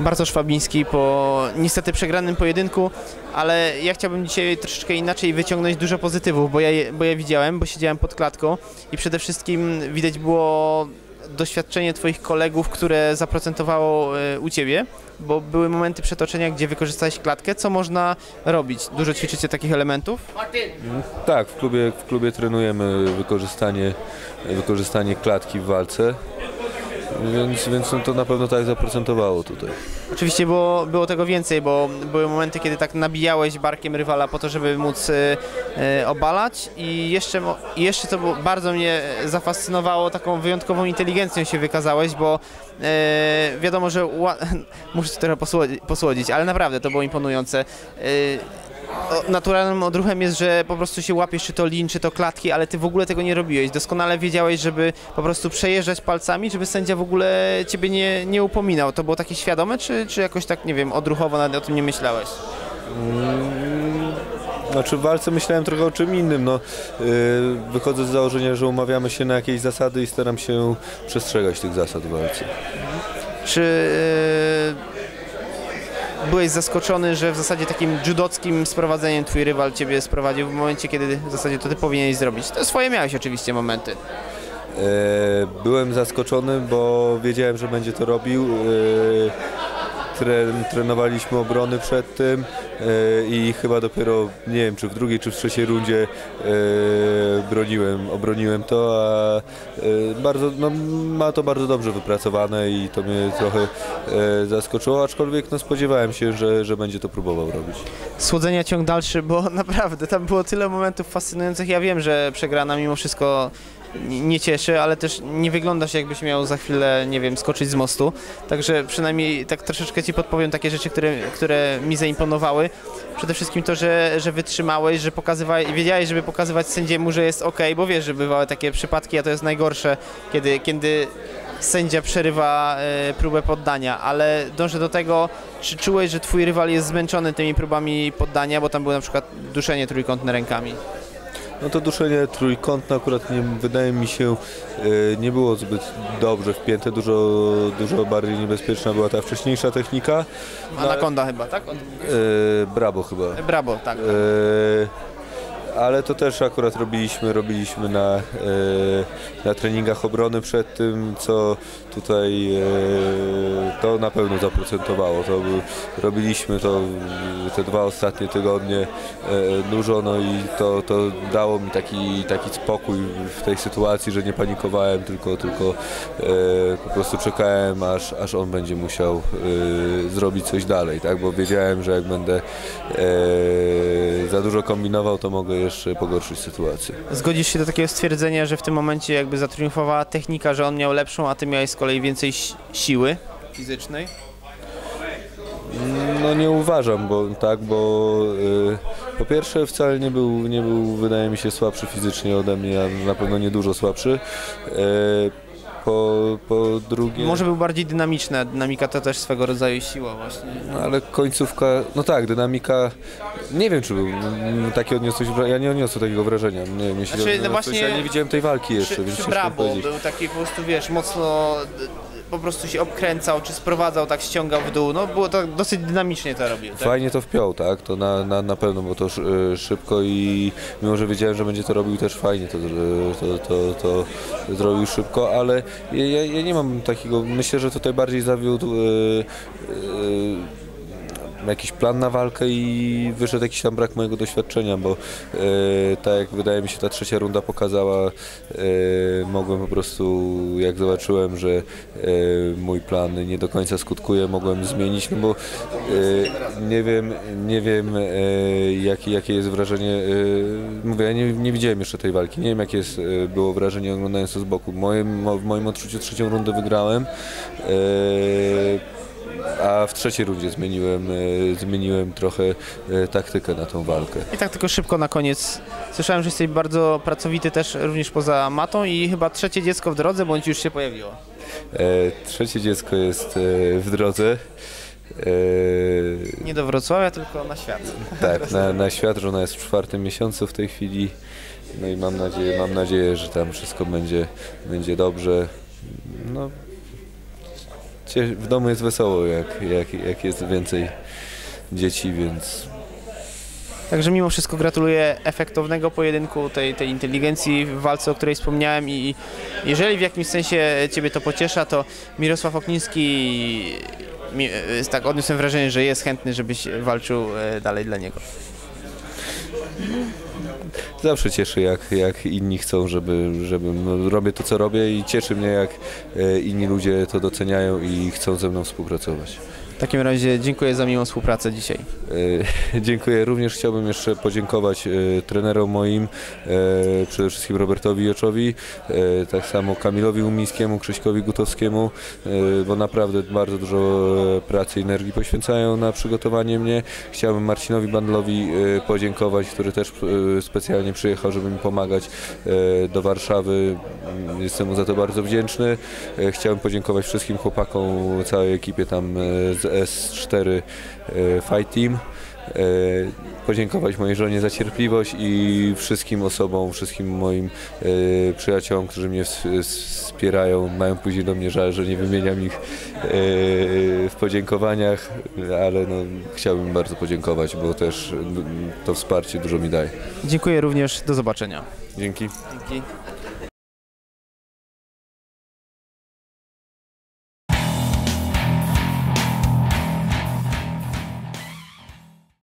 Bartosz Fabiński po niestety przegranym pojedynku, ale ja chciałbym dzisiaj troszeczkę inaczej wyciągnąć dużo pozytywów, bo ja, bo ja widziałem, bo siedziałem pod klatką i przede wszystkim widać było doświadczenie Twoich kolegów, które zaprocentowało e, u Ciebie, bo były momenty przetoczenia, gdzie wykorzystałeś klatkę, co można robić? Dużo ćwiczycie takich elementów? Tak, w klubie, w klubie trenujemy wykorzystanie, wykorzystanie klatki w walce, więc, więc no to na pewno tak zaprocentowało tutaj. Oczywiście było, było tego więcej, bo były momenty, kiedy tak nabijałeś barkiem rywala po to, żeby móc e, e, obalać i jeszcze, jeszcze to było, bardzo mnie zafascynowało, taką wyjątkową inteligencją się wykazałeś, bo e, wiadomo, że muszę ci trochę posłodzi- posłodzić, ale naprawdę to było imponujące. Naturalnym odruchem jest, że po prostu się łapiesz, czy to lin, czy to klatki, ale ty w ogóle tego nie robiłeś. Doskonale wiedziałeś, żeby po prostu przejeżdżać palcami, żeby sędzia w ogóle ciebie nie, nie upominał. To było takie świadome, czy, czy jakoś tak, nie wiem, odruchowo nawet o tym nie myślałeś? Znaczy w walce myślałem trochę o czym innym. No, yy, wychodzę z założenia, że umawiamy się na jakieś zasady i staram się przestrzegać tych zasad w walce. Czy e, byłeś zaskoczony, że w zasadzie takim judockim sprowadzeniem twój rywal ciebie sprowadził w momencie, kiedy w zasadzie to ty powinieneś zrobić? To swoje miałeś oczywiście momenty. E, Byłem zaskoczony, bo wiedziałem, że będzie to robił. E, Tren, trenowaliśmy obrony przed tym i chyba dopiero, nie wiem, czy w drugiej, czy w trzeciej rundzie e, broniłem, obroniłem to, a e, bardzo, no, ma to bardzo dobrze wypracowane i to mnie trochę e, zaskoczyło, aczkolwiek no, spodziewałem się, że, że będzie to próbował robić. Słodzenia ciąg dalszy, bo naprawdę tam było tyle momentów fascynujących. Ja wiem, że przegrana mimo wszystko nie cieszy, ale też nie wyglądasz jakbyś miał za chwilę, nie wiem, skoczyć z mostu. Także przynajmniej tak troszeczkę ci podpowiem takie rzeczy, które, które mi zaimponowały. Przede wszystkim to, że, że wytrzymałeś, że pokazywałeś, wiedziałeś, żeby pokazywać sędziemu, że jest ok, bo wiesz, że bywały takie przypadki, a to jest najgorsze, kiedy, kiedy sędzia przerywa e, próbę poddania, ale dążę do tego, czy czułeś, że twój rywal jest zmęczony tymi próbami poddania, bo tam było na przykład duszenie trójkątne rękami. No to duszenie trójkątne akurat nie, wydaje mi się e, nie było zbyt dobrze wpięte, dużo, dużo bardziej niebezpieczna była ta wcześniejsza technika. Anakonda chyba, tak? Od... E, Brabo chyba. Brabo, tak. E, ale to też akurat robiliśmy, robiliśmy na, e, na treningach obrony przed tym, co tutaj e, to na pewno zaprocentowało. To robiliśmy to te dwa ostatnie tygodnie e, dużo, no i to, to dało mi taki, taki spokój w tej sytuacji, że nie panikowałem, tylko, tylko po prostu czekałem, aż, aż on będzie musiał zrobić coś dalej, tak? bo wiedziałem, że jak będę za dużo kombinował, to mogę jeszcze pogorszyć sytuację. Zgodzisz się do takiego stwierdzenia, że w tym momencie jakby zatriumfowała technika, że on miał lepszą, a ty miałeś z kolei więcej si- siły fizycznej? No nie uważam, bo tak, bo y, po pierwsze wcale nie był, nie był, wydaje mi się, słabszy fizycznie ode mnie, a na pewno nie dużo słabszy. Y, po, po drugie... Może był bardziej dynamiczny, a dynamika to też swego rodzaju siła właśnie. No, ale końcówka, no tak, dynamika, nie wiem czy był, takie odniosłeś, ja nie odniosłem takiego wrażenia, nie wiem, jeśli Znaczy, no właśnie ja nie widziałem tej walki jeszcze, Przy, więc przy Brabo był taki po prostu, wiesz, mocno po prostu się obkręcał, czy sprowadzał, tak ściągał w dół. No było to dosyć dynamicznie to robił. Tak? Fajnie to wpiął, tak? To na, na, na pewno, bo to y, szybko i mimo, że wiedziałem, że będzie to robił też fajnie, to, y, to, to, to zrobił szybko, ale ja, ja, nie mam takiego, myślę, że tutaj bardziej zawiódł y, y, jakiś plan na walkę i wyszedł jakiś tam brak mojego doświadczenia, bo e, tak jak wydaje mi się ta trzecia runda pokazała, e, mogłem po prostu, jak zobaczyłem, że e, mój plan nie do końca skutkuje, mogłem zmienić, no bo e, nie wiem, nie wiem e, jakie, jakie jest wrażenie, e, mówię, ja nie, nie widziałem jeszcze tej walki, nie wiem jakie jest, było wrażenie oglądając to z boku. W moim, w moim odczuciu trzecią rundę wygrałem. A w trzeciej rundzie zmieniłem, e, zmieniłem trochę e, taktykę na tą walkę. I tak tylko szybko na koniec. Słyszałem, że jesteś bardzo pracowity też również poza matą i chyba trzecie dziecko w drodze, bądź już się pojawiło. E, Trzecie dziecko jest w drodze. Nie do Wrocławia, tylko na świat. Tak, na, na świat, żona jest w czwartym miesiącu w tej chwili. No i mam nadzieję, mam nadzieję, że tam wszystko będzie, będzie dobrze. No, w domu jest wesoło, jak, jak, jak jest więcej dzieci, więc Także mimo wszystko gratuluję efektownego pojedynku, tej, tej inteligencji w walce, o której wspomniałem i jeżeli w jakimś sensie Ciebie to pociesza, to Mirosław Okniński, tak odniosłem wrażenie, że jest chętny, żebyś walczył e, dalej dla niego. Zawsze cieszy, jak, jak inni chcą, żeby, żeby no, robię to, co robię i cieszy mnie, jak e, inni ludzie to doceniają i chcą ze mną współpracować. W takim razie dziękuję za miłą współpracę dzisiaj. E, Dziękuję. Również chciałbym jeszcze podziękować e, trenerom moim, e, przede wszystkim Robertowi Joczowi, tak samo Kamilowi Umińskiemu, Krzyśkowi Gutowskiemu, bo naprawdę bardzo dużo pracy i energii poświęcają na przygotowanie mnie. Chciałbym Marcinowi Bandlowi podziękować, który też specjalnie przyjechał, żeby mi pomagać do Warszawy. Mm, Jestem mu za to bardzo wdzięczny. Chciałem podziękować wszystkim chłopakom, całej ekipie tam z S4 e, Fight Team. E, Podziękować mojej żonie za cierpliwość i wszystkim osobom, wszystkim moim e, przyjaciołom, którzy mnie ws- ws- wspierają. Mają później do mnie żal, że nie wymieniam ich w podziękowaniach, ale no, chciałbym bardzo podziękować, bo też to wsparcie dużo mi daje. Dziękuję również, do zobaczenia. Dzięki. Dzięki.